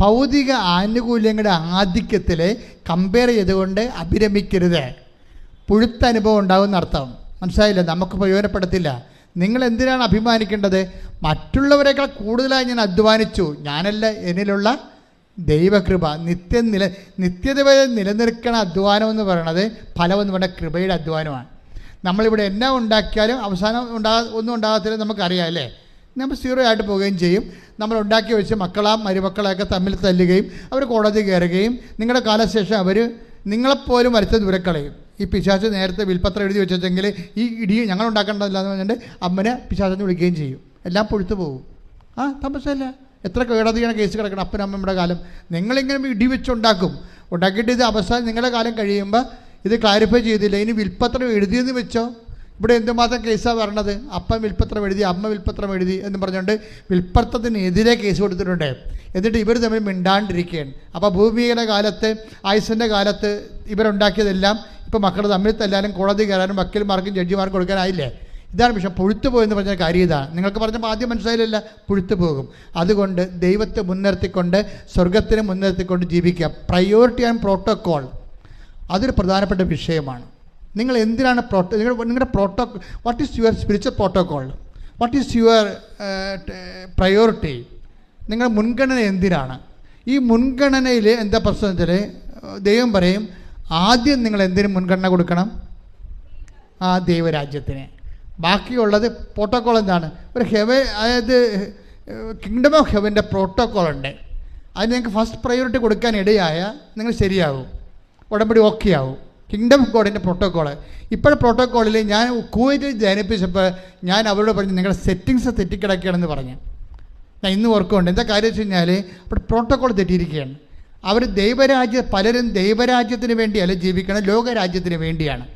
ഭൗതിക ആനുകൂല്യങ്ങളുടെ ആധിക്യത്തിൽ കമ്പയർ ചെയ്തുകൊണ്ട് അഭിരമിക്കരുത്. പുഴുത്ത അനുഭവം ഉണ്ടാകുന്ന അർത്ഥം. മനസ്സിലായില്ല? നമുക്ക് പ്രയോജനപ്പെടത്തില്ല. നിങ്ങൾ എന്തിനാണ് അഭിമാനിക്കേണ്ടത്? മറ്റുള്ളവരെക്കാൾ കൂടുതലായി ഞാൻ അധ്വാനിച്ചു. ഞാനല്ല എന്നിലുള്ള ദൈവകൃപ. നിത്യ നില നിത്യത നിലനിൽക്കണ അധ്വാനം എന്ന് പറയുന്നത് ഫലമെന്ന് പറയുന്ന കൃപയുടെ അധ്വാനമാണ്. നമ്മളിവിടെ എന്നാ ഉണ്ടാക്കിയാലും അവസാനം ഉണ്ടാ ഒന്നും ഉണ്ടാകത്തില്ല നമുക്കറിയാം അല്ലേ? നമ്മൾ സീറോ ആയിട്ട് പോവുകയും ചെയ്യും. നമ്മൾ ഉണ്ടാക്കി വെച്ച് മക്കളാം മരുമക്കളെയൊക്കെ തമ്മിൽ തല്ലുകയും അവർ കോടതി കയറുകയും നിങ്ങളുടെ കാലശേഷം അവർ നിങ്ങളെപ്പോലും വരച്ച ദൂരക്കളയും ഈ പിശാച്ച് നേരത്തെ വിൽപ്പത്രം എഴുതി വെച്ചെങ്കിൽ ഈ ഇടി ഞങ്ങൾ ഉണ്ടാക്കേണ്ടതില്ല എന്ന് പറഞ്ഞിട്ട് അമ്മനെ പിശാച്ചെന്ന് വിളിക്കുകയും ചെയ്യും. എല്ലാം പൊഴുത്തു പോകും. ആ തമസല്ല എത്ര കേടതിയാണ് കേസ് കിടക്കണം അപ്പനും അമ്മയുടെ കാലം. നിങ്ങളിങ്ങനെ ഇടി വെച്ചുണ്ടാക്കും. ഉണ്ടാക്കിയിട്ട് ഇത് അവസാനം നിങ്ങളുടെ കാലം കഴിയുമ്പോൾ ഇത് ക്ലാരിഫൈ ചെയ്തില്ല. ഇനി വിൽപ്പത്രം എഴുതിയെന്ന് വെച്ചോ? ഇവിടെ എന്തുമാത്രം കേസാണ് വരണത്? അപ്പൻ വിൽപ്പത്രം എഴുതി അമ്മ വിൽപ്പത്രം എഴുതി എന്ന് പറഞ്ഞുകൊണ്ട് വിൽപ്പത്രത്തിനെതിരെ കേസ് കൊടുത്തിട്ടുണ്ട്. എന്നിട്ട് ഇവർ തമ്മിൽ മിണ്ടാണ്ടിരിക്കുകയാണ്. അപ്പോൾ ഭൂമിയുടെ കാലത്ത് ആയുസിന്റെ കാലത്ത് ഇവരുണ്ടാക്കിയതെല്ലാം ഇപ്പോൾ മക്കൾ തമ്മിൽ തല്ലാനും കോടതി കയറാനും വക്കീൽമാർക്കും ജഡ്ജിമാർക്കും കൊടുക്കാനായില്ലേ? ഇതാണ് പക്ഷേ പുഴുത്തു പോയെന്ന് പറഞ്ഞ കാര്യം ഇതാണ് നിങ്ങൾക്ക് പറഞ്ഞപ്പോൾ ആദ്യം മനസ്സിലായില്ല പുഴുത്തു പോകും. അതുകൊണ്ട് ദൈവത്തെ മുൻനിർത്തിക്കൊണ്ട് സ്വർഗത്തിനെ മുൻനിർത്തിക്കൊണ്ട് ജീവിക്കുക. പ്രയോറിറ്റി ആൻഡ് പ്രോട്ടോക്കോൾ അതൊരു പ്രധാനപ്പെട്ട വിഷയമാണ്. നിങ്ങൾ എന്തിനാണ് പ്രോട്ടോ നിങ്ങളുടെ proto what is your spiritual protocol what is your priority നിങ്ങളുടെ മുൻഗണന എന്തിനാണ്? ഈ മുൻഗണനയിൽ എന്താ പ്രശ്നം വെച്ചാൽ ദൈവം പറയും ആദ്യം നിങ്ങൾ എന്തിനു മുൻഗണന കൊടുക്കണം? ആ ദൈവരാജ്യത്തിന്. ബാക്കിയുള്ളത് പ്രോട്ടോക്കോൾ എന്താണ്? ഒരു ഹെവൻ അതായത് കിങ്ഡം ഓഫ് ഹെവന്റെ പ്രോട്ടോക്കോൾ ഉണ്ട്. അതിന് നിങ്ങൾക്ക് ഫസ്റ്റ് പ്രയോറിറ്റി കൊടുക്കാൻ ഇടയായാൽ നിങ്ങൾ ശരിയാവും. ഉടമ്പടി ഓക്കെ ആവും. കിങ്ഡം ഓഫ് ഗോഡിന്റെ പ്രോട്ടോക്കോൾ ഇപ്പോഴത്തെ പ്രോട്ടോക്കോളിൽ ഞാൻ കുവൈറ്റിൽ ജനിപ്പിച്ചപ്പോൾ ഞാൻ അവരോട് പറഞ്ഞു നിങ്ങളുടെ സെറ്റിങ്സ് തെറ്റിക്കിടക്കുകയാണെന്ന് പറഞ്ഞു. ഞാൻ ഇന്ന് ഓർക്കുന്നുണ്ട്. എന്താ കാര്യം വെച്ച് കഴിഞ്ഞാൽ അവിടെ പ്രോട്ടോക്കോൾ തെറ്റിയിരിക്കുകയാണ്. അവർ ദൈവരാജ്യ പലരും ദൈവരാജ്യത്തിന് വേണ്ടിയല്ല ജീവിക്കണം ലോകരാജ്യത്തിന് വേണ്ടിയാണ്.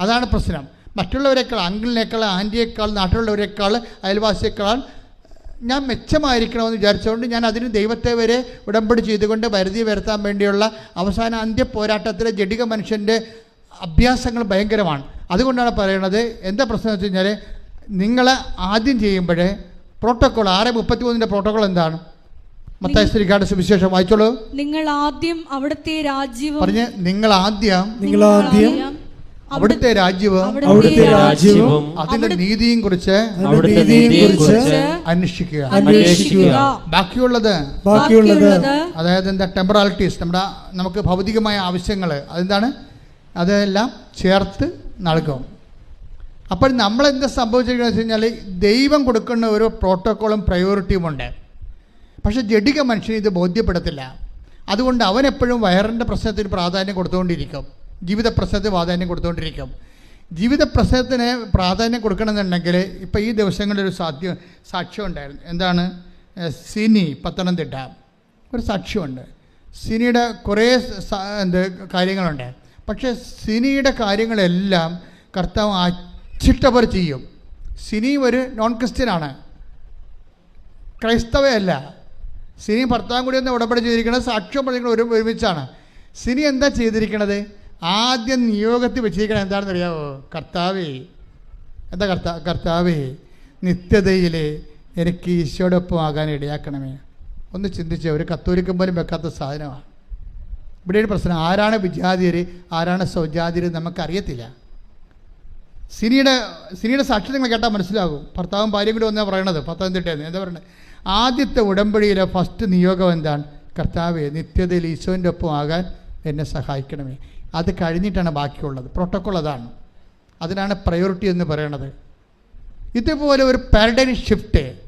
അതാണ് പ്രശ്നം. മറ്റുള്ളവരെക്കാൾ അങ്കിളിനേക്കാൾ ആന്റിയേക്കാൾ നാട്ടിലുള്ളവരെക്കാൾ അയൽവാസിയേക്കാൾ ഞാൻ മെച്ചമായിരിക്കണമെന്ന് വിചാരിച്ചുകൊണ്ട് ഞാൻ അതിന് ദൈവത്തെ വരെ ഉടമ്പടി ചെയ്തുകൊണ്ട് പരിധി വരുത്താൻ വേണ്ടിയുള്ള അവസാന അന്ത്യ പോരാട്ടത്തിലെ ജഡിക മനുഷ്യന്റെ അഭ്യാസങ്ങൾ ഭയങ്കരമാണ്. അതുകൊണ്ടാണ് പറയുന്നത് എന്താ പ്രശ്നം വെച്ച് കഴിഞ്ഞാൽ നിങ്ങൾ ആദ്യം ചെയ്യുമ്പോൾ പ്രോട്ടോക്കോൾ ആറ് മുപ്പത്തി മൂന്നിന്റെ പ്രോട്ടോക്കോൾ എന്താണ് മത്താശ്രീക്കാട് സുവിശേഷം വായിച്ചോളൂ. നിങ്ങൾ ആദ്യം അവിടുത്തെ രാജ്യവും പറഞ്ഞ് നിങ്ങൾ ആദ്യം നിങ്ങൾ ആദ്യം അവിടുത്തെ രാജ്യവും അവിടുത്തെ രാജ്യവും അതിന്റെ നീതിയും കുറിച്ച് അവിടുത്തെ നീതിയെ കുറിച്ച് അന്വേഷിക്കുക. അന്വേഷിക്കുക. ബാക്കിയുള്ളത് ബാക്കിയുള്ളത് അതായത് എന്താ ടെമ്പറാലിറ്റീസ് നമ്മുടെ നമുക്ക് ഭൗതികമായ ആവശ്യങ്ങൾ അതെന്താണ്? അതെല്ലാം ചേർത്ത് നൽകും. അപ്പോൾ നമ്മൾ എന്താ സംഭവിച്ചിരിക്കുന്നത് വെച്ച് കഴിഞ്ഞാൽ ദൈവം കൊടുക്കുന്ന ഒരു പ്രോട്ടോക്കോളും പ്രയോറിറ്റിയും ഉണ്ട്. പക്ഷേ ജഡിക മനുഷ്യന് ഇത് ബോധ്യപ്പെടത്തില്ല. അതുകൊണ്ട് അവൻ എപ്പോഴും വയറിന്റെ പ്രശ്നത്തിന് പ്രാധാന്യം കൊടുത്തുകൊണ്ടിരിക്കും. ജീവിത പ്രശ്നത്തിന് പ്രാധാന്യം കൊടുത്തുകൊണ്ടിരിക്കും ജീവിത പ്രശ്നത്തിന് പ്രാധാന്യം കൊടുക്കണമെന്നുണ്ടെങ്കിൽ ഇപ്പോൾ ഈ ദിവസങ്ങളിൽ ഒരു സാധ്യ സാക്ഷ്യം ഉണ്ടായിരുന്നു എന്താണ് സിനി പത്തനംതിട്ട. ഒരു സാക്ഷ്യമുണ്ട്. സിനിയുടെ കുറേ എന്ത് കാര്യങ്ങളുണ്ട്. പക്ഷേ സിനിയുടെ കാര്യങ്ങളെല്ലാം കർത്താവ് അച്ചിട്ടവർ ചെയ്യും. സിനി ഒരു നോൺ ക്രിസ്ത്യനാണ് ക്രൈസ്തവയല്ല. സിനി ഭർത്താവും കൂടി ഒന്ന് ഉടമ്പടി ചെയ്തിരിക്കുന്നത് സാക്ഷ്യം പറഞ്ഞിരിക്കുന്നത് ഒരു ഒരുമിച്ചാണ്. സിനി എന്താ ചെയ്തിരിക്കണത്? ആദ്യം നിയോഗത്തിൽ വെച്ചിരിക്കണം എന്താണെന്ന് അറിയാമോ കർത്താവേ എന്താ കർത്താ കർത്താവേ നിത്യതയിൽ എനിക്ക് ഈശോടൊപ്പം ആകാൻ ഇടയാക്കണമേ. ഒന്ന് ചിന്തിച്ചേ ഒരു കത്തോലിക്കും പോലും വെക്കാത്ത സാധനമാണ്. ഇവിടെ ഒരു പ്രശ്നം ആരാണ് വിജാതിയർ ആരാണ് സ്വജാതിയർ നമുക്കറിയത്തില്ല. സിനിയുടെ സിനിയുടെ സാക്ഷ്യം നിങ്ങൾ കേട്ടാൽ മനസ്സിലാകും. ഭർത്താവും ഭാര്യയും കൂടി ഒന്നാ പറയണത് പത്തനംതിട്ടയെന്ന് എന്താ പറയുന്നത് ആദ്യത്തെ ഉടമ്പടിയിലെ ഫസ്റ്റ് നിയോഗം എന്താണ്? കർത്താവെ നിത്യതയിൽ ഈശോന്റെ ഒപ്പം ആകാൻ എന്നെ സഹായിക്കണമേ. അത് കഴിഞ്ഞിട്ടാണ് ബാക്കിയുള്ളത്. പ്രോട്ടോക്കോൾ അതാണ്. അതിനാണ് പ്രയോറിറ്റി എന്ന് പറയണത്. ഇതുപോലെ ഒരു പാരഡൈം ഷിഫ്റ്റ്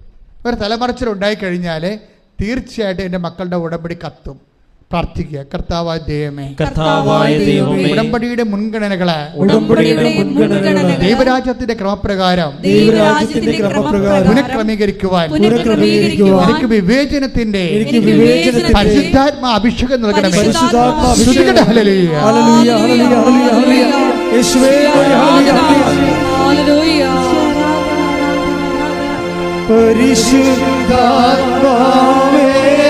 ഒരു തലമറിച്ചിൽ ഉണ്ടായിക്കഴിഞ്ഞാൽ തീർച്ചയായിട്ടും എന്റെ മക്കളുടെ ഉടമ്പടി കത്തും. പ്രാർത്ഥിക്കുക. കർത്താവായ ദൈവമേ. കർത്താവായ ദൈവമേ. ഉടമ്പടിയുടെ മുൻഗണനകളെ ഉടമ്പടിയുടെ മുൻഗണനകളെ ദൈവരാജ്യത്തിന്റെ ക്രമപ്രകാരം ദൈവരാജ്യത്തിന്റെ ക്രമപ്രകാരം പുനഃക്രമീകരിക്കുവാൻ പുനഃക്രമീകരിക്കുവാൻ എനിക്ക് വിവേചനത്തിന്റെ എനിക്ക് വിവേചനത്തിന്റെ പരിശുദ്ധാത്മ അഭിഷേകം നൽകണമേ. പരിശുദ്ധാത്മ അഭിഷേകം ഹല്ലേലൂയ. Hallelujah hallelujah hallelujah. യേശുവേ ഹല്ലേലൂയ. ഹല്ലേലൂയ.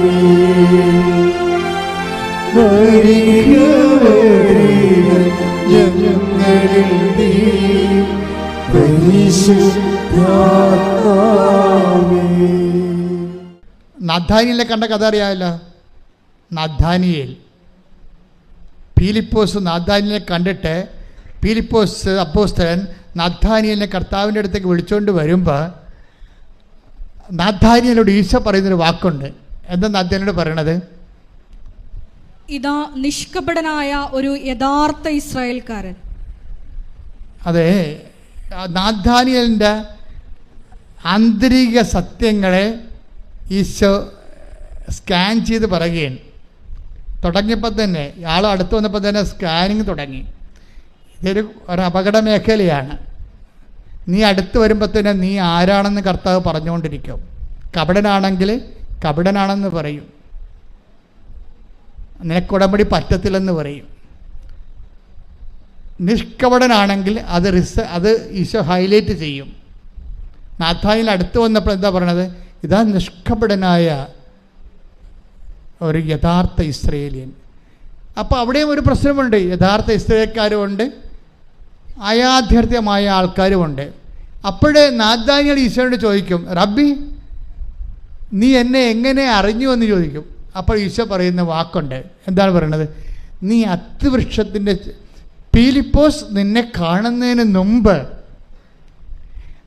പരിശുദ്ധാത്മാവേ നദ്ധാനിയലിനെ കണ്ട കഥ അറിയാമല്ലോ. നദ്ധാനിയിൽ പീലിപ്പോസ് നദ്ധാനിയിലെ കണ്ടിട്ട് പീലിപ്പോസ് അപ്പോസ്തരൻ നദ്ധാനിയലിനെ കർത്താവിന്റെ അടുത്തേക്ക് വിളിച്ചുകൊണ്ട് വരുമ്പോൾ നദ്ധാനിയലോട് ഈശോ പറയുന്നൊരു വാക്കുണ്ട്. എന്താ നദ്ധാനിയോട് പറയണത്? ഇതാ നിഷ്കപടനായ ഒരു യഥാർത്ഥ ഇസ്രായേൽക്കാരൻ. അതെ നാഥാനിയലിന്റെ ആന്തരിക സത്യങ്ങളെ ഈശോ സ്കാൻ ചെയ്ത് പറയുകയാണ്. തുടങ്ങിയപ്പോൾ തന്നെ ഇയാൾ അടുത്ത് വന്നപ്പോൾ തന്നെ സ്കാനിങ് തുടങ്ങി. ഇതൊരു ഒരു അപകട മേഖലയാണ്. നീ അടുത്ത് വരുമ്പോൾ തന്നെ നീ ആരാണെന്ന് കർത്താവ് പറഞ്ഞുകൊണ്ടിരിക്കും. കപടനാണെങ്കിൽ കപടനാണെന്ന് പറയും. നിനക്കുടമ്പടി പറ്റത്തില്ലെന്ന് പറയും. നിഷ്കപടനാണെങ്കിൽ അത് റിസ അത് ഈശോ ഹൈലൈറ്റ് ചെയ്യും. നാഥായിൽ അടുത്ത് വന്നപ്പോൾ എന്താ പറയണത്? ഇതാ നിഷ്കപടനായ ഒരു യഥാർത്ഥ ഇസ്രയേലിയൻ. അപ്പോൾ അവിടെയും ഒരു പ്രശ്നമുണ്ട്. യഥാർത്ഥ ഇസ്രയേൽക്കാരുമുണ്ട്. അയാധ്യർത്ഥ്യമായ ആൾക്കാരുമുണ്ട്. അപ്പോഴേ നാദാനികൾ ഈശോയോട് ചോദിക്കും റബ്ബി നീ എന്നെ എങ്ങനെ അറിഞ്ഞു എന്ന് ചോദിക്കും. അപ്പോൾ ഈശോ പറയുന്ന വാക്കുണ്ട്. എന്താണ് പറയണത്? നീ അത്തിവൃക്ഷത്തിന്റെ പീലിപ്പോസ് നിന്നെ കാണുന്നതിന് മുമ്പ്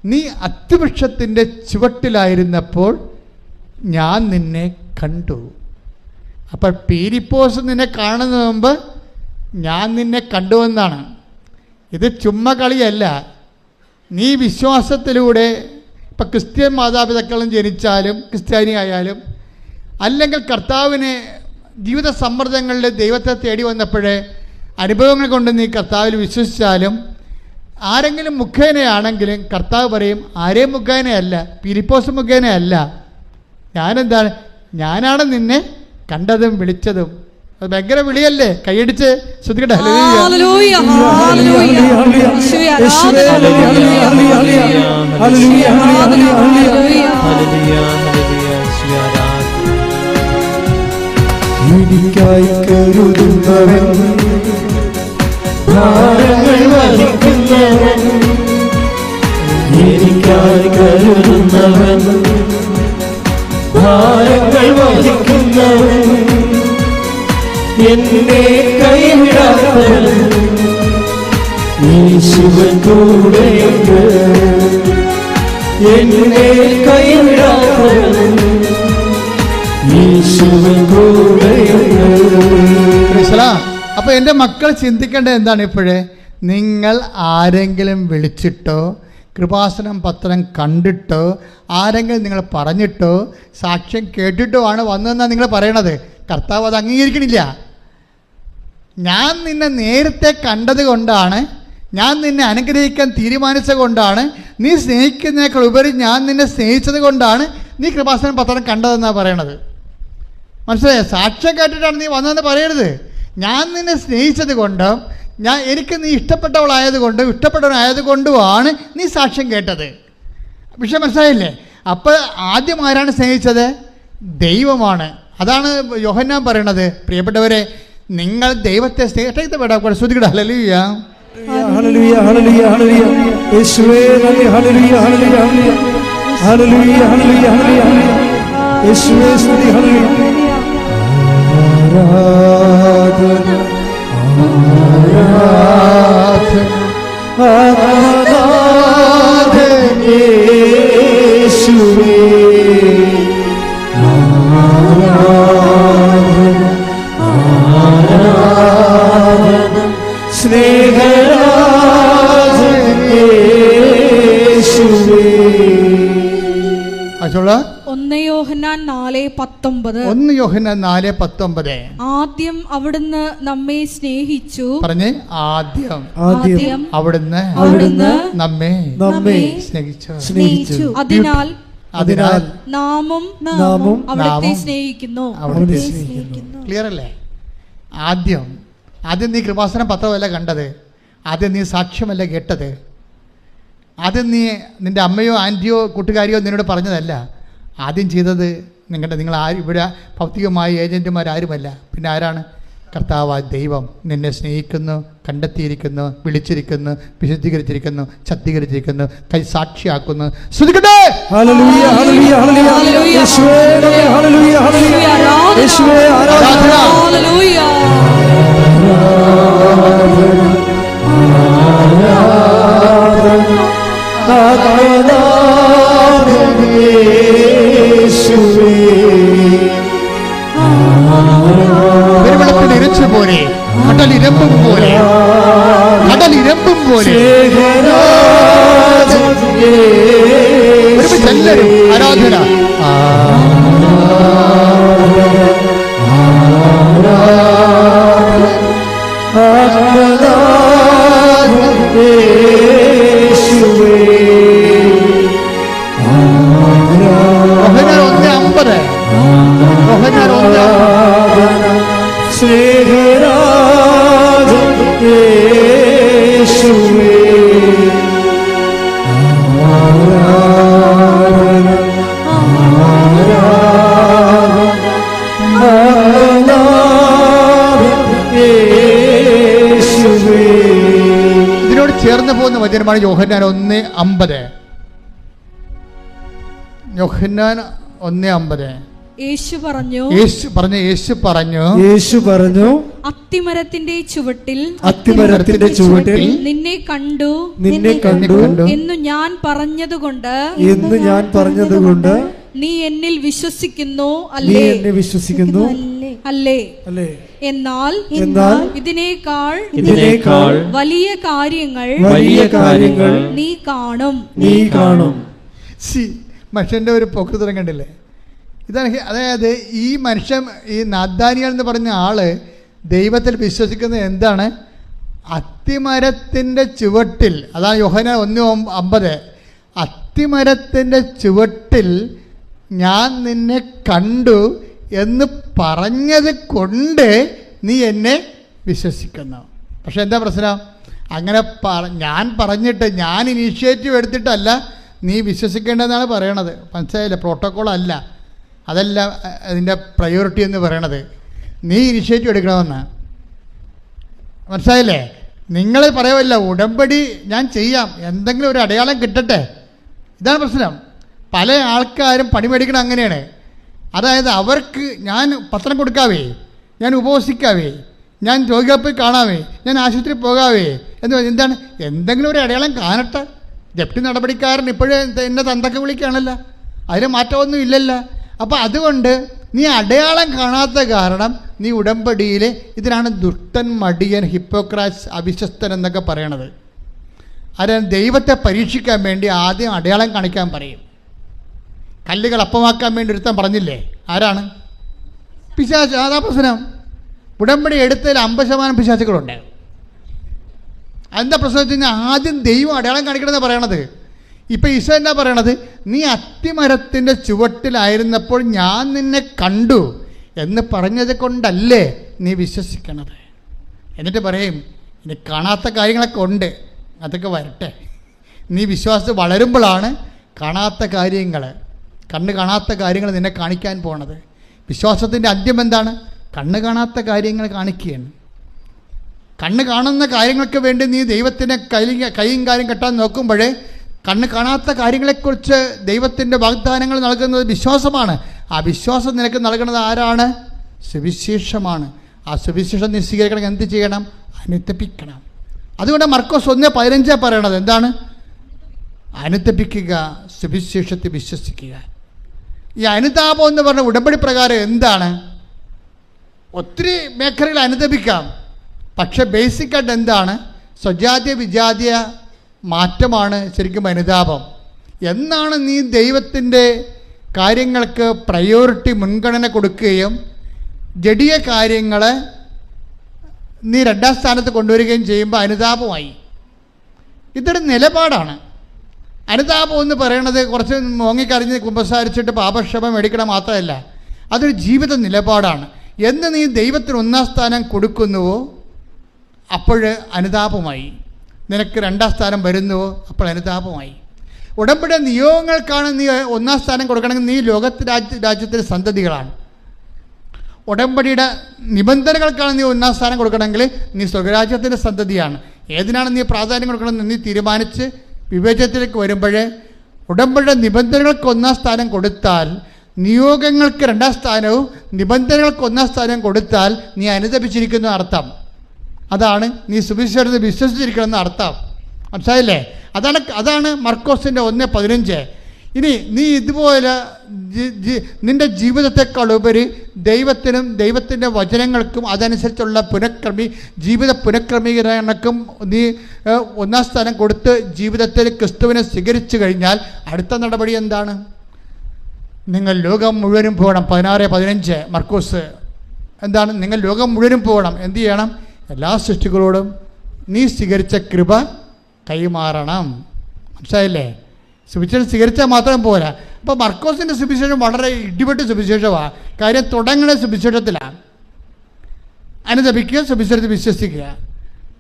നീ അത്തിവൃക്ഷത്തിന്റെ ചുവട്ടിലായിരുന്നപ്പോൾ ഞാൻ നിന്നെ കണ്ടു. അപ്പോൾ പീലിപ്പോസ് നിന്നെ കാണുന്നതിന് മുമ്പ് ഞാൻ നിന്നെ കണ്ടുവെന്നാണ് ഇത് ചുമ്മാ കളിയല്ല. നീ വിശ്വാസത്തിലൂടെ ഇപ്പം ക്രിസ്ത്യൻ മാതാപിതാക്കളും ജനിച്ചാലും ക്രിസ്ത്യാനി ആയാലും അല്ലെങ്കിൽ കർത്താവിന് ജീവിത സമ്മർദ്ദങ്ങളിൽ ദൈവത്തെ തേടി വന്നപ്പോഴേ അനുഭവങ്ങൾ കൊണ്ട് നീ കർത്താവിൽ വിശ്വസിച്ചാലും ആരെങ്കിലും മുഖേനയാണെങ്കിലും കർത്താവ് പറയും ആരെയും മുഖേനയല്ല? പിരിപ്പോസ് മുഖേനയല്ല. ഞാനെന്താണ്? ഞാനാണ് നിന്നെ കണ്ടതും വിളിച്ചതും. അത് ഭയങ്കര വിളിയല്ലേ? കൈയടിച്ച് ശ്രദ്ധിക്കട്ടെ. ഹല്ലേലൂയ. അപ്പൊ എന്റെ മക്കൾ ചിന്തിക്കേണ്ടത് എന്താണ് ഇപ്പോഴേ? നിങ്ങൾ ആരെങ്കിലും വിളിച്ചിട്ടോ കൃപാസനം പത്രം കണ്ടിട്ടോ ആരെങ്കിലും നിങ്ങൾ പറഞ്ഞിട്ടോ സാക്ഷ്യം കേട്ടിട്ടോ ആണ് വന്നതെന്നാണ് നിങ്ങൾ പറയണത്. കർത്താവ് അത് അംഗീകരിക്കണില്ല. ഞാൻ നിന്നെ നേരത്തെ കണ്ടത് കൊണ്ടാണ് ഞാൻ നിന്നെ അനുഗ്രഹിക്കാൻ തീരുമാനിച്ചത് കൊണ്ടാണ് നീ സ്നേഹിക്കുന്നതിനേക്കാൾ ഉപരി ഞാൻ നിന്നെ സ്നേഹിച്ചത് കൊണ്ടാണ് നീ കൃപാസനം പത്രം കണ്ടതെന്നാണ് പറയണത്. മനസ്സിലായോ? സാക്ഷ്യം കേട്ടിട്ടാണ് നീ വന്നതെന്ന് പറയരുത്. ഞാൻ നിന്നെ സ്നേഹിച്ചത് കൊണ്ടും ഞാൻ എനിക്ക് നീ ഇഷ്ടപ്പെട്ടവളായത് കൊണ്ടും ഇഷ്ടപ്പെട്ടവനായത് കൊണ്ടുമാണ് നീ സാക്ഷ്യം കേട്ടത്. വിഷയം മനസ്സിലായില്ലേ? അപ്പോൾ ആദ്യം ആരാണ് സ്നേഹിച്ചത്? ദൈവമാണ്. അതാണ് യോഹന്നാൻ പറയണത്. പ്രിയപ്പെട്ടവരെ നിങ്ങൾ ദൈവത്തെ സ്നേഹിച്ചത് യേശുവേ സ്തുതി. ഹല്ലേലൂയ. ആരാധന. ആരാധന. യേശുവേ. പത്തൊമ്പത്. ഒന്ന് യോഹന നാല് പത്തൊമ്പത്. ആദ്യം അവിടുന്ന് നമ്മെ സ്നേഹിച്ചു. പറഞ്ഞ് ആദ്യം. ആദ്യം അവിടുന്ന് അവിടുന്ന് നമ്മെ നമ്മെ സ്നേഹിച്ചു. സ്നേഹിച്ചു. അതിനാൽ അതിനാൽ നാമും നാമും അവിടുത്തെ സ്നേഹിക്കുന്നു. അവിടുത്തെ അവിടുത്തെ സ്നേഹിക്കുന്നു. ക്ലിയർ അല്ലേ ആദ്യം ആദ്യം നീ കൃപാസനം പത്രമല്ല കണ്ടത്. ആദ്യം നീ സാക്ഷ്യമല്ല കേട്ടത്. ആദ്യം നീ നിന്റെ അമ്മയോ ആന്റിയോ കൂട്ടുകാരിയോ നിന്നോട് പറഞ്ഞതല്ല. ആദ്യം ചെയ്തത് നിങ്ങളുടെ നിങ്ങൾ ആരും ഇവിടെ ഭൗതികമായ ഏജന്റുമാർ ആരുമല്ല. പിന്നെ ആരാണ്? കർത്താവ് ദൈവം നിന്നെ സ്നേഹിക്കുന്നു കണ്ടെത്തിയിരിക്കുന്നു വിളിച്ചിരിക്കുന്നു വിശുദ്ധീകരിച്ചിരിക്കുന്നു ശക്തീകരിച്ചിരിക്കുന്നു കൈ സാക്ഷിയാക്കുന്നു. ശ്രുതിക്കട്ടെ ഇരമ്പും പോലെ. കടൽ ഇരമ്പും പോലെ. ഒരുമിച്ച് എല്ലാവരും ആരാധന. യോഹന്നാൻ ചേർന്ന് പോകുന്ന വചനമാണ് യോഹന്നാൻ ഒന്ന് അമ്പത്. യോഹന്നാൻ ഒന്ന് അമ്പത്. യേശു പറഞ്ഞു യേശു പറഞ്ഞു യേശു പറഞ്ഞു യേശു പറഞ്ഞു അത്തിമരത്തിന്റെ ചുവട്ടിൽ അത്തിമരത്തിന്റെ ചുവട്ടിൽ നിന്നെ കണ്ടു നിന്നെ കണ്ടു. എന്ന് ഞാൻ പറഞ്ഞതുകൊണ്ട് എന്ന് ഞാൻ പറഞ്ഞതുകൊണ്ട് നീ എന്നിൽ വിശ്വസിക്കുന്നു നീ അല്ലേ? എന്നെ വിശ്വസിക്കുന്നു അല്ലേ? അല്ലേ? എന്നാൽ എന്നാൽ ഇതിനേക്കാൾ ഇതിനേക്കാൾ വലിയ കാര്യങ്ങൾ വലിയ കാര്യങ്ങൾ നീ കാണും. നീ കാണും. സി മനുഷ്യന്റെ ഒരു പൊക്കത്തരം കണ്ടില്ലേ? ഇതാണ് ഹി- അതായത് ഈ മനുഷ്യൻ ഈ നാദാനിയൽ എന്ന് പറഞ്ഞ ആൾ ദൈവത്തിൽ വിശ്വസിക്കുന്നത് എന്താണ്? അത്തിമരത്തിന്റെ ചുവട്ടിൽ അതാണ് യോഹന ഒന്ന് അമ്പത് അത്തിമരത്തിന്റെ ചുവട്ടിൽ ഞാൻ നിന്നെ കണ്ടു എന്ന് പറഞ്ഞത് കൊണ്ട് നീ എന്നെ വിശ്വസിക്കുന്നു. പക്ഷെ എന്താ പ്രശ്നം? അങ്ങനെ പറ ഞാൻ പറഞ്ഞിട്ട് ഞാൻ ഇനീഷ്യേറ്റീവ് എടുത്തിട്ടല്ല നീ വിശ്വസിക്കേണ്ടതെന്നാണ് പറയണത്. മനസ്സിലായില്ല? പ്രോട്ടോക്കോൾ അല്ല. അതല്ല അതിന്റെ പ്രയോറിറ്റി എന്ന് പറയണത്. നീ ഇനിഷ്യേറ്റീവ് എടുക്കണമെന്ന്. മനസ്സിലായില്ലേ? നിങ്ങൾ പറയുമല്ല ഉടമ്പടി ഞാൻ ചെയ്യാം. എന്തെങ്കിലും ഒരു അടയാളം കിട്ടട്ടെ. ഇതാണ് പ്രശ്നം. പല ആൾക്കാരും പണി മേടിക്കണം അങ്ങനെയാണ്. അതായത് അവർക്ക് ഞാൻ പത്രം കൊടുക്കാവേ ഞാൻ ഉപവസിക്കാവേ ഞാൻ രോഗികളെ പോയി കാണാവേ ഞാൻ ആശുപത്രി പോകാവേ എന്ന് എന്താണ്? എന്തെങ്കിലും ഒരു അടയാളം കാണട്ടെ. ജപ്തി നടപടിക്കാരൻ ഇപ്പോഴും എന്നെ തന്തക്ക വിളിക്കുകയാണല്ലോ. അതിന് മാറ്റമൊന്നും ഇല്ലല്ലോ. അപ്പോൾ അതുകൊണ്ട് നീ അടയാളം കാണാത്ത കാരണം നീ ഉടമ്പടിയിൽ ഇതിനാണ് ദുഷ്ടൻ മടിയൻ ഹിപ്പോക്രാസ് അവിശ്വസ്തൻ എന്നൊക്കെ പറയണത്. അതായത് ദൈവത്തെ പരീക്ഷിക്കാൻ വേണ്ടി ആദ്യം അടയാളം കാണിക്കാൻ പറയും. കല്ലുകൾ അപ്പമാക്കാൻ വേണ്ടി ഒരുത്തൻ പറഞ്ഞില്ലേ? ആരാണ്? പിശാച് അതാ പ്രശ്നം? ഉടമ്പടി എടുത്തതിൽ അമ്പത് ശതമാനം പിശാച്ചുകളുണ്ട് എന്താ പ്രശ്നം വെച്ച് കഴിഞ്ഞാൽ ആദ്യം ദൈവം അടയാളം കാണിക്കണമെന്ന് പറയണത്. ഇപ്പം ഈശോ എന്നാ പറയണത്? നീ അത്തിമരത്തിന്റെ ചുവട്ടിലായിരുന്നപ്പോൾ ഞാൻ നിന്നെ കണ്ടു എന്ന് പറഞ്ഞത് കൊണ്ടല്ലേ നീ വിശ്വസിക്കണത്. എന്നിട്ട് പറയും ഇനി കാണാത്ത കാര്യങ്ങളൊക്കെ ഉണ്ട്. അതൊക്കെ വരട്ടെ. നീ വിശ്വാസം വളരുമ്പോഴാണ് കാണാത്ത കാര്യങ്ങൾ കണ്ണ് കാണാത്ത കാര്യങ്ങൾ നിന്നെ കാണിക്കാൻ പോണത്. വിശ്വാസത്തിന്റെ അന്ത്യം എന്താണ്? കണ്ണ് കാണാത്ത കാര്യങ്ങൾ കാണിക്കുകയാണ്. കണ്ണ് കാണുന്ന കാര്യങ്ങൾക്ക് വേണ്ടി നീ ദൈവത്തിനെ കൈ കൈയും കാര്യം കെട്ടാൻ നോക്കുമ്പോഴേ കണ്ണ് കാണാത്ത കാര്യങ്ങളെക്കുറിച്ച് ദൈവത്തിന്റെ വാഗ്ദാനങ്ങൾ നൽകുന്നത് വിശ്വാസമാണ്. ആ വിശ്വാസം നിനക്ക് നൽകുന്നത് ആരാണ്? സുവിശേഷമാണ്. ആ സുവിശേഷം നീ സ്വീകരിക്കണം. എന്ത് ചെയ്യണം? അനുത്തപ്പിക്കണം അതുകൊണ്ട് മർക്കോസ് ഒന്ന് പതിനഞ്ചാണ് പറയണത് എന്താണ്? അനുത്തപ്പിക്കുക സുവിശേഷത്തെ വിശ്വസിക്കുക. ഈ അനുതാപം എന്ന് പറഞ്ഞ ഉടമ്പടി പ്രകാരം എന്താണ്? ഒത്തിരി മേഖലകൾ അനുദപിക്കാം. പക്ഷെ ബേസിക്കായിട്ട് എന്താണ്? സ്വജാതീയ വിജാതീയ മാറ്റമാണ് ശരിക്കും അനുതാപം. എന്നാണ് നീ ദൈവത്തിന്റെ കാര്യങ്ങൾക്ക് പ്രയോറിറ്റി മുൻഗണന കൊടുക്കുകയും ജഡിയ കാര്യങ്ങളെ നീ രണ്ടാം സ്ഥാനത്ത് കൊണ്ടുവരികയും ചെയ്യുമ്പോൾ അനുതാപമായി. ഇതൊരു നിലപാടാണ്. അനുതാപം എന്ന് പറയണത് കുറച്ച് മോങ്ങിക്കറിഞ്ഞ് കുമ്പസാരിച്ചിട്ട് പാപക്ഷമം മേടിക്കണം മാത്രമല്ല അതൊരു ജീവിത നിലപാടാണ്. എന്ന് നീ ദൈവത്തിന് ഒന്നാം സ്ഥാനം കൊടുക്കുന്നുവോ അപ്പോൾ അനുതാപമായി. നിനക്ക് രണ്ടാം സ്ഥാനം വരുന്നുവോ അപ്പോൾ അനുതാപമായി. ഉടമ്പടി നിയോഗങ്ങൾക്കാണ് നീ ഒന്നാം സ്ഥാനം കൊടുക്കണമെങ്കിൽ നീ ലോകത്ത് രാജ്യ രാജ്യത്തിന്റെ സന്തതികളാണ്. ഉടമ്പടിയുടെ നിബന്ധനകൾക്കാണ് നീ ഒന്നാം സ്ഥാനം കൊടുക്കണമെങ്കിൽ നീ സ്വകരാജ്യത്തിന്റെ സന്തതിയാണ്. ഏതിനാണ് നീ പ്രാധാന്യം കൊടുക്കണമെന്ന് നീ തീരുമാനിച്ച് വിവേചനത്തിലേക്ക് വരുമ്പോഴേ ഉടമ്പടിയുടെ നിബന്ധനകൾക്ക് ഒന്നാം സ്ഥാനം കൊടുത്താൽ നിയോഗങ്ങൾക്ക് രണ്ടാം സ്ഥാനവും നിബന്ധനകൾക്ക് ഒന്നാം സ്ഥാനം കൊടുത്താൽ നീ അനുദപിച്ചിരിക്കുന്ന അർത്ഥം. അതാണ് നീ സുവിശേഷത്തെ വിശ്വസിച്ചിരിക്കണമെന്ന് അർത്ഥം. മനസ്സിലായില്ലേ? അതാണ് അതാണ് മർക്കോസിന്റെ ഒന്ന് പതിനഞ്ച്. ഇനി നീ ഇതുപോലെ നിന്റെ ജീവിതത്തെക്കാളുപരി ദൈവത്തിനും ദൈവത്തിന്റെ വചനങ്ങൾക്കും അതനുസരിച്ചുള്ള പുനഃക്രമീ ജീവിത പുനഃക്രമീകരണക്കും നീ ഒന്നാം സ്ഥാനം കൊടുത്ത് ജീവിതത്തിൽ ക്രിസ്തുവിനെ സ്വീകരിച്ചു കഴിഞ്ഞാൽ അടുത്ത നടപടി എന്താണ്? നിങ്ങൾ ലോകം മുഴുവനും പോകണം. പതിനാറ് പതിനഞ്ച് മർക്കൂസ്. എന്താണ്? നിങ്ങൾ ലോകം മുഴുവനും പോകണം. എന്ത് ചെയ്യണം? എല്ലാ സൃഷ്ടികളോടും നീ സ്വീകരിച്ച കൃപ കൈമാറണം. മനസ്സിലായില്ലേ? സുവിശേഷം സ്വീകരിച്ചാൽ മാത്രം പോരാ. അപ്പോൾ മർക്കോസിന്റെ സുവിശേഷം വളരെ ഇടിപെട്ട് സുവിശേഷമാണ് കാര്യം തുടങ്ങുന്ന സുവിശേഷത്തിലാണ് അനുദപിക്കുക സുവിശേഷത്തിൽ വിശ്വസിക്കുക.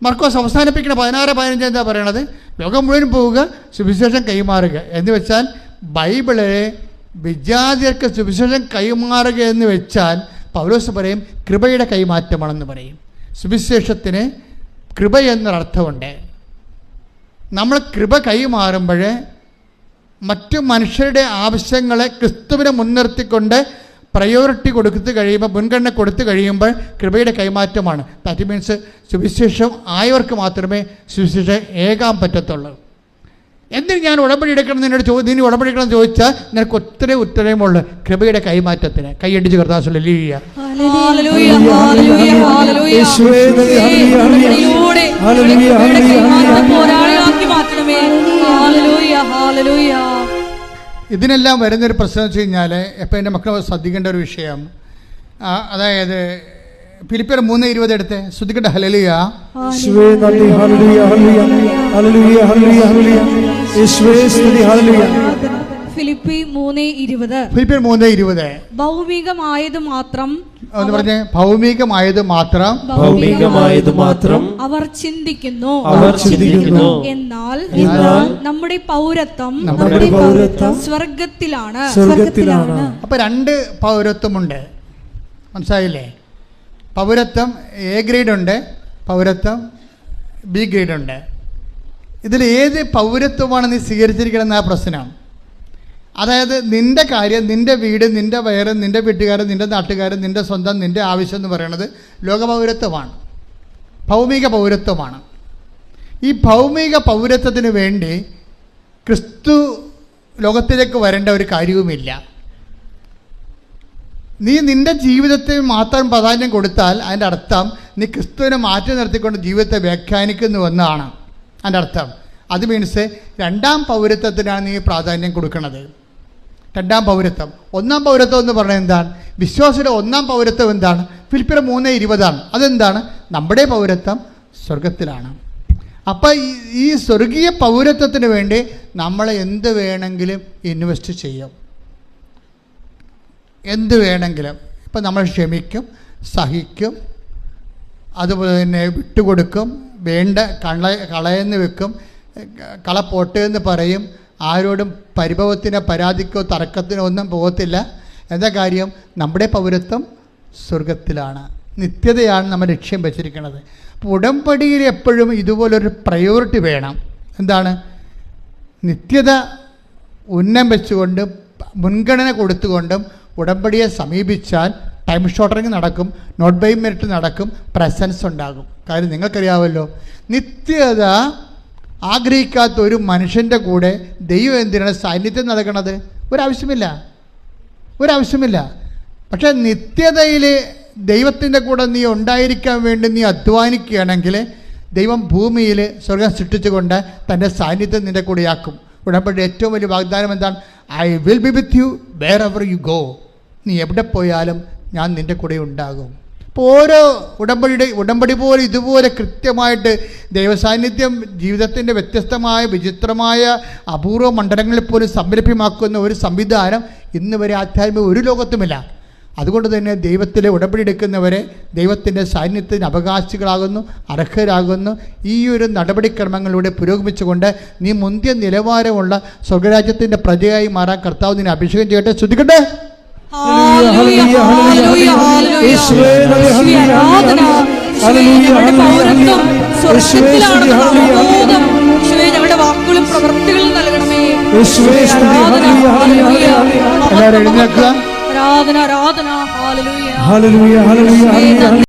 മർക്കോസ് അവസാനിപ്പിക്കുന്ന പതിനാറ് പതിനഞ്ച് എന്താ പറയണത്? ലോകം മുഴുവൻ പോവുക സുവിശേഷം കൈമാറുക. എന്ന് വെച്ചാൽ ബൈബിൾ വിജാതിയർക്ക് സുവിശേഷം കൈമാറുക എന്ന് വെച്ചാൽ പൗലോസ് പറയും കൃപയുടെ കൈമാറ്റമാണെന്ന് പറയും. സുവിശേഷത്തിന് കൃപ എന്നൊരർത്ഥമുണ്ട്. നമ്മൾ കൃപ കൈമാറുമ്പോൾ മറ്റു മനുഷ്യരുടെ ആവശ്യങ്ങളെ ക്രിസ്തുവിനെ മുൻനിർത്തിക്കൊണ്ട് പ്രയോറിറ്റി കൊടുത്ത് കഴിയുമ്പോൾ മുൻഗണന കൊടുത്തു കഴിയുമ്പോൾ കൃപയുടെ കൈമാറ്റമാണ്. ദാറ്റ് മീൻസ് സുവിശേഷം ആയവർക്ക് മാത്രമേ സുവിശേഷം ഏകാൻ പറ്റത്തുള്ളൂ. എന്തിന് ഞാൻ ഉടമ്പടി എടുക്കണം എന്ന് എന്നോട് ചോദി നീ ഉടമ്പടി എടുക്കണം എന്ന് ചോദിച്ചാൽ നിനക്ക് ഒത്തിരി ഉത്തരവുമുള്ളൂ കൃപയുടെ കൈമാറ്റത്തിന്. കൈയടിച്ച് കർത്താസുള്ള ലീയ ഹല്ലേലൂയ, ഇതിനെല്ലാം വരുന്നൊരു പ്രശ്നം വെച്ച് കഴിഞ്ഞാൽ എപ്പോൾ എന്റെ മക്കൾ ശ്രദ്ധിക്കേണ്ട ഒരു വിഷയം. അതായത് ഫിലിപ്പിയർ മൂന്ന് ഇരുപത് എടുത്ത്. ശ്രദ്ധിക്കട്ടെ ഹലലിയ ഫിലിപ്പി മൂന്ന് ഇരുപത്. ഫിലിപ്പിയർ മൂന്ന് ഇരുപത്. ഭൗമികമായത് മാത്രം എന്ന് പറഞ്ഞ ഭൗമികമായത് മാത്രം ഭൗമികമായത് മാത്രം അവർ ചിന്തിക്കുന്നു. അവർ ചിന്തിക്കുന്നു. എന്നാൽ എന്നാൽ നമ്മുടെ പൗരത്വം നമ്മുടെ പൗരത്വം സ്വർഗത്തിലാണ് സ്വർഗത്തിലാണ് അപ്പൊ രണ്ട് പൗരത്വമുണ്ട്. മനസ്സിലായില്ലേ? പൗരത്വം എ ഗ്രേഡ് ഉണ്ട് പൗരത്വം ബി ഗ്രേഡ് ഉണ്ട്. ഇതിൽ ഏത് പൗരത്വമാണ് നീ സ്വീകരിച്ചിരിക്കണമെന്ന ആ പ്രശ്നം? അതായത് നിന്റെ കാര്യം നിന്റെ വീട് നിന്റെ വയറ് നിന്റെ വീട്ടുകാരൻ നിന്റെ നാട്ടുകാരൻ നിന്റെ സ്വന്തം നിന്റെ ആവശ്യം എന്ന് പറയുന്നത് ലോകപൗരത്വമാണ്. ഭൗമിക പൗരത്വമാണ്. ഈ ഭൗമിക പൗരത്വത്തിന് വേണ്ടി ക്രിസ്തു ലോകത്തിലേക്ക് വരേണ്ട ഒരു കാര്യവുമില്ല. നീ നിന്റെ ജീവിതത്തെ മാത്രം പ്രാധാന്യം കൊടുത്താൽ അതിന്റെ അർത്ഥം നീ ക്രിസ്തുവിനെ മാറ്റി നിർത്തിക്കൊണ്ട് ജീവിതത്തെ വ്യാഖ്യാനിക്കുന്നു എന്നാണ്. അതിന്റെ അർത്ഥം. അത് മീൻസ് രണ്ടാം പൗരത്വത്തിനാണ് നീ പ്രാധാന്യം കൊടുക്കുന്നത്. രണ്ടാം പൗരത്വം. ഒന്നാം പൗരത്വം എന്ന് പറയുന്നത് എന്താണ്? വിശ്വാസിയുടെ ഒന്നാം പൗരത്വം എന്താണ്? ഫിലിപ്പിയർ മൂന്ന് ഇരുപതാണ്. അതെന്താണ്? നമ്മുടെ പൗരത്വം സ്വർഗത്തിലാണ് അപ്പോൾ ഈ- സ്വർഗീയ പൗരത്വത്തിന് വേണ്ടി നമ്മൾ എന്ത് വേണമെങ്കിലും ഇൻവെസ്റ്റ് ചെയ്യും. എന്ത് വേണമെങ്കിലും. ഇപ്പം നമ്മൾ ക്ഷമിക്കും സഹിക്കും അതുപോലെ തന്നെ വിട്ടുകൊടുക്കും വേണ്ട കള കളയെന്ന് വെക്കും കള പോട്ടെ എന്ന് പറയും ആരോടും പരിഭവത്തിനോ പരാതിക്കോ തർക്കത്തിനോ ഒന്നും പോകത്തില്ല. എന്താ കാര്യം? നമ്മുടെ പൗരത്വം സ്വർഗത്തിലാണ്. നിത്യതയാണ് നമ്മൾ ലക്ഷ്യം വെച്ചിരിക്കുന്നത്. അപ്പോൾ ഉടമ്പടിയിൽ എപ്പോഴും ഇതുപോലൊരു പ്രയോറിറ്റി വേണം. എന്താണ്? നിത്യത ഉന്നം വെച്ചുകൊണ്ട് മുൻഗണന കൊടുത്തുകൊണ്ടും ഉടമ്പടിയെ സമീപിച്ചാൽ ടൈം ഷോർട്ടറിങ് നടക്കും നോട്ട് ബൈ മെറിറ്റ് നടക്കും പ്രസൻസ് ഉണ്ടാകും. കാര്യം നിങ്ങൾക്കറിയാമല്ലോ. നിത്യത ആഗ്രഹിക്കാത്ത ഒരു മനുഷ്യന്റെ കൂടെ ദൈവം എന്തിനാണ് സാന്നിധ്യം നൽകണത്? ഒരാവശ്യമില്ല. ഒരാവശ്യമില്ല. പക്ഷേ നിത്യതയിൽ ദൈവത്തിന്റെ കൂടെ നീ ഉണ്ടായിരിക്കാൻ വേണ്ടി നീ അധ്വാനിക്കുകയാണെങ്കിൽ ദൈവം ഭൂമിയിൽ സ്വർഗം സൃഷ്ടിച്ചുകൊണ്ട് തന്റെ സാന്നിധ്യം നിന്റെ കൂടെയാക്കും. ഉടമ്പടി ഏറ്റവും വലിയ വാഗ്ദാനം എന്താണ്? I will be with you wherever you go നീ എവിടെ പോയാലും ഞാൻ നിന്റെ കൂടെ ഉണ്ടാകും. അപ്പോൾ ഓരോ ഉടമ്പടിയുടെ ഉടമ്പടി പോലെ ഇതുപോലെ കൃത്യമായിട്ട് ദൈവസാന്നിധ്യം ജീവിതത്തിന്റെ വ്യത്യസ്തമായ വിചിത്രമായ അപൂർവ മണ്ഡലങ്ങളിൽ പോലും സംരഭ്യമാക്കുന്ന ഒരു സംവിധാനം ഇന്ന് വരെ ആധ്യാത്മിക ഒരു ലോകത്തുമില്ല. അതുകൊണ്ട് തന്നെ ദൈവത്തിലെ ഉടമ്പടി എടുക്കുന്നവരെ ദൈവത്തിന്റെ സാന്നിധ്യത്തിന് അവകാശികളാകുന്നു അർഹരാകുന്നു. ഈ ഒരു നടപടിക്രമങ്ങളിലൂടെ പുരോഗമിച്ചുകൊണ്ട് നീ മുന്തിയ നിലവാരമുള്ള സ്വർഗരാജ്യത്തിന്റെ പ്രജയായി മാറാൻ കർത്താവ് നിന്നെ അഭിഷേകം ചെയ്യട്ടെ. ശ്രദ്ധിക്കട്ടെ ഹല്ലേലൂയ, ഹല്ലേലൂയ, ഹല്ലേലൂയ. യേശുവേ, നന്ദി, യേശുവേ, ഹല്ലേലൂയ, ആരാധന. ഹല്ലേലൂയ, ഞങ്ങളുടെ വാക്കുകളും പ്രവൃത്തികളും നൽകണമേ. എല്ലാവരും എഴുന്നേൽക്കുക. ആരാധന ആരാധന. Hallelujah hallelujah hallelujah hallelujah